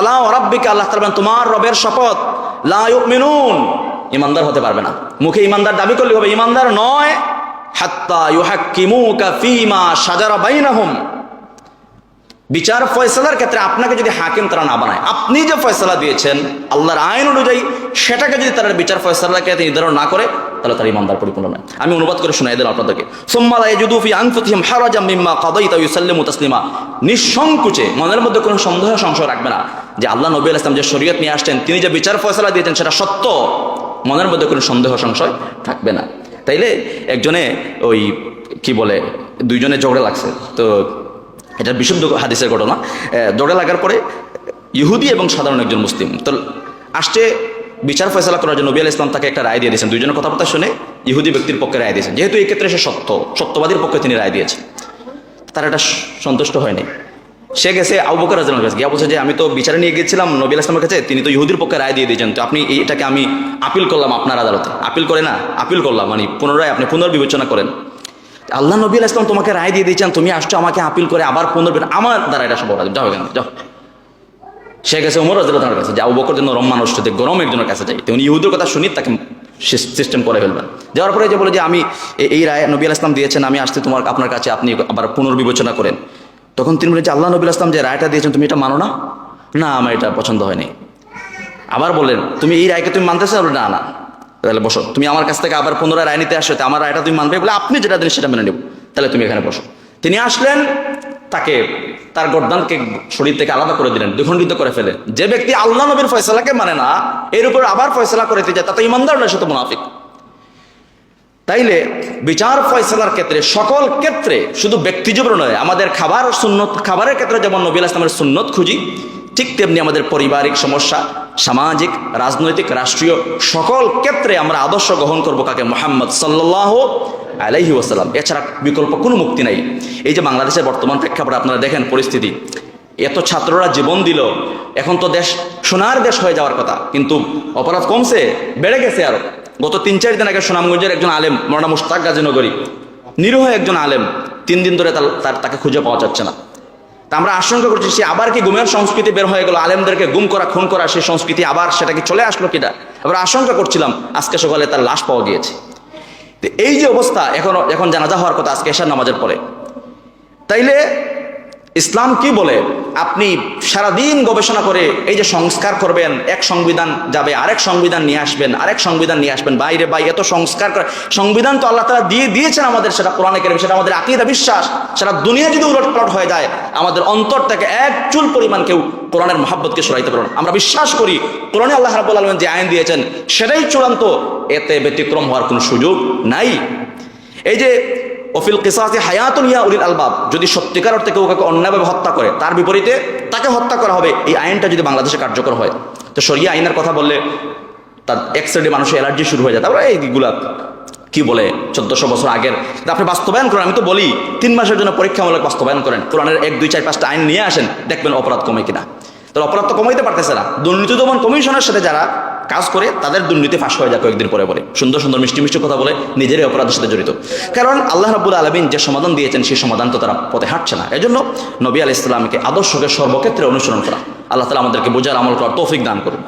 আল্লাহ রাব্বিকা, আল্লাহ তাআলা তোমার রবের শপথ, লা ইউমিনুন। ইমানদার হতে পারবে না। মুখে ইমানদার দাবি করলে হবে, ইমানদার নয়, হাত্তা ইউহাক্কিমুকা ফীমা শাজারা বাইনাহুম। বিচার ফয়সালার ক্ষেত্রে আপনাকে যদি হাকিম তারা না বানায়, আপনি যে ফয়সালা দিয়েছেন, আল্লাহর আইন অনুযায়ী সেটাকে যদি তারা বিচার ফয়সালাকে নির্ধারণ না করে তাহলে তার ইমানদার পরিপূর্ণ নয়। আমি অনুবাদ করে শোনাই দিলাম আপনাদেরকে। তাসলিমা। নিঃসংকোচে মনের মধ্যে কোনো সন্দেহ সংশয় রাখবে না যে আল্লাহ নবী আলাইহিস সালাম যে শরীয়ত নিয়ে আসছেন, তিনি যে বিচার ফয়সলা দিয়েছেন, সেটা সত্য। মনের মধ্যে কোনো সন্দেহ সংশয় থাকবে না। তাইলে একজনে ওই, কি বলে, দুইজনে ঝগড়া লাগছে। তো এটা বিশুদ্ধ হাদিসের ঘটনা। দৌড়ে লাগার পরে ইহুদি এবং সাধারণ একজন মুসলিম। তো আসছে বিচার ফয়সলা করার জন্য নবী আল ইসলাম তাকে একটা রায় দিয়ে দিয়েছেন। দুইজনের কথাবার্তা শুনে ইহুদি ব্যক্তির পক্ষে রায় দিয়েছেন। যেহেতু এই ক্ষেত্রে সে সত্য, সত্যবাদীর পক্ষে তিনি রায় দিয়েছেন। তার এটা সন্তুষ্ট হয়নি। সে গেছে আবু বকর রাজনের কাছে, গিয়ে বলছে যে, আমি তো বিচারে নিয়ে গিয়েছিলাম নবী ইসলামের কাছে, তিনি তো ইহুদির পক্ষে রায় দিয়ে দিয়েছেন। তো আপনি এটাকে আমি আপিল করলাম আপনার আদালতে। আপিল করে না আপিল করলাম। মানে পুনরায় আপনি পুনর্বিবেচনা করেন। আল্লাহ নবী ইসলাম তোমাকে রায় দিয়ে দিয়েছেন, তুমি আসছো আমাকে আপিল করে আবার পুনর্বিবেচনা আমার দ্বারা এটা সম্ভব যাও এখানে যাও। সে গেছে ওমর রাজুল্লাহর কাছে যাও বকর জন্য নরম মানুষ গরম একজনের কাছে যাই উনি ইহুদের কথা শুনি তাকে সিস্টেম করে ফেলবেন। যাওয়ার পরে যে বলে যে, আমি এই রায় নবী আলাইহিস ইসলাম দিয়েছেন, আমি আসতে তোমার, আপনার কাছে আপনি আবার পুনর্বিবেচনা করেন। তখন তিনি বলে যে, আল্লাহ নবী ইসলাম যে রায়টা দিয়েছেন, তুমি এটা মানো না? না, আমার এটা পছন্দ হয়নি। আবার বললেন, তুমি এই রায়কে তুমি মানতে চাও? না না। তাহলে বসো, তুমি আমার কাছ থেকে আবার পুনরায় রায় নিতে আসো আমার রায়টা তুমি মানবে? বলে, আপনি যেটা দেন, সেটা মেনে নেব। তাহলে তুমি এখানে বসো। তিনি আসলেন তাকে তার গর্দানকে শরীর থেকে আলাদা করে দিলেন, দ্বিখণ্ডিত করে ফেলেন যে ব্যক্তি আল্লাহ নবীর ফয়সালাকে মানে না, এর উপর আবার ফয়সলা করে দিতে যায় তা তো ইমানদার নয় সে তো মুনাফিক। তাইলে বিচার ফয়সালার ক্ষেত্রে, সকল ক্ষেত্রে শুধু ব্যক্তিজীবন নয়, আমাদের খাবার সুন্নত, খাবারের ক্ষেত্রে যেমন নবীল ইসলামের সুন্নত খুঁজি, ঠিক তেমনি আমাদের পারিবারিক সমস্যা, সামাজিক, রাজনৈতিক, রাষ্ট্রীয় সকল ক্ষেত্রে আমরা আদর্শ গ্রহণ করব কাকে? মোহাম্মদ সাল্লাহ আলাইহি ওয়াসাল্লাম। এছাড়া বিকল্প কোনো মুক্তি নাই। এই যে বাংলাদেশের বর্তমান প্রেক্ষাপটে আপনারা দেখেন পরিস্থিতি। এত ছাত্ররা জীবন দিল, এখন তো দেশ, সোনার দেশ হয়ে যাওয়ার কথা। কিন্তু অপরাধ কমছে, বেড়ে গেছে আরও। গত তিন, চার দিন আগে সুনামগঞ্জের একজন আলেম, মরানা মুস্তাক গাজীনগরী, নিরীহ একজন আলেম, তিন দিন ধরে তার তাকে খুঁজে পাওয়া যাচ্ছে না। তা আমরা আশঙ্কা করছি, সে আবার কি গুমের সংস্কৃতি বের হয়ে গেল? আলেমদেরকে গুম করা, খুন করা, সেই সংস্কৃতি আবার সেটা কি চলে আসলো কিনা? আমরা আশঙ্কা করছিলাম, আজকে সকালে তার লাশ পাওয়া গিয়েছে। এই যে অবস্থা এখন এখন জানাজা হওয়ার কথা আজকে এশার নামাজের পরে। তাইলে ইসলাম কি বলে? আপনি সারাদিন গবেষণা করে এই যে সংস্কার করবেন, এক সংবিধান যাবে, আরেক সংবিধান নিয়ে আসবেন, আরেক সংবিধান নিয়ে আসবেন, বাইরে বাই এত সংস্কার করে। সংবিধান তো আল্লাহ তালা দিয়ে দিয়েছেন আমাদের, সেটা কোরআনে কেরিম, সেটা আমাদের আকিদা, বিশ্বাস। সেটা দুনিয়া যদি উলট পালট হয়ে যায়, আমাদের অন্তর থেকে এক চুল পরিমাণ কেউ কোরআনের মহাব্বতকে সরাইতে পারবেন আমরা বিশ্বাস করি, কোরআনে আল্লাহ রাবুল আলমেন যে আইন দিয়েছেন, সেটাই চূড়ান্ত। এতে ব্যতিক্রম হওয়ার কোনো সুযোগ নাই। এই যে অফিল কিসাসে হায়াতুন ইয়া উলিল আলবাব। যদি সত্যিকার অর্থে কেউ কাউকে অন্যায়ভাবে হত্যা করে, তার বিপরীতে তাকে হত্যা করা হবে। এই আইনটা যদি বাংলাদেশে কার্যকর হয়, তো সরিয়া আইনের কথা বললে তার এক সাইডে মানুষের অ্যালার্জি শুরু হয়ে যায়। তারপরে এইগুলা কি বলে, চোদ্দশো বছর আগের। আপনি বাস্তবায়ন করেন, আমি তো বলি, তিন মাসের জন্য পরীক্ষামূলক বাস্তবায়ন করেন। কোরআনের এক, দুই, চার, পাঁচটা আইন নিয়ে আসেন, দেখবেন অপরাধ কমে কিনা। তাহলে অপরাধ তো কমাইতে পারতেছে না। দুর্নীতি দমন কমিশনের সাথে যারা কাজ করে তাদের দুর্নীতি ফাঁস হয়ে যায় কয়েকদিন পরে পরে। সুন্দর সুন্দর মিষ্টি মিষ্টি কথা বলে নিজেরই অপরাধের সাথে জড়িত। কারণ আল্লাহ রাবুল আলমিন যে সমাধান দিয়েছেন, সেই সমাধান তো তারা পথে হাঁটছে না। এজন্য নবী আল ইসলামকে আদর্শকে সর্বক্ষেত্রে অনুসরণ করা। আল্লাহ তালা আমাদেরকে বোঝার আমল করার তৌফিক দান করুন।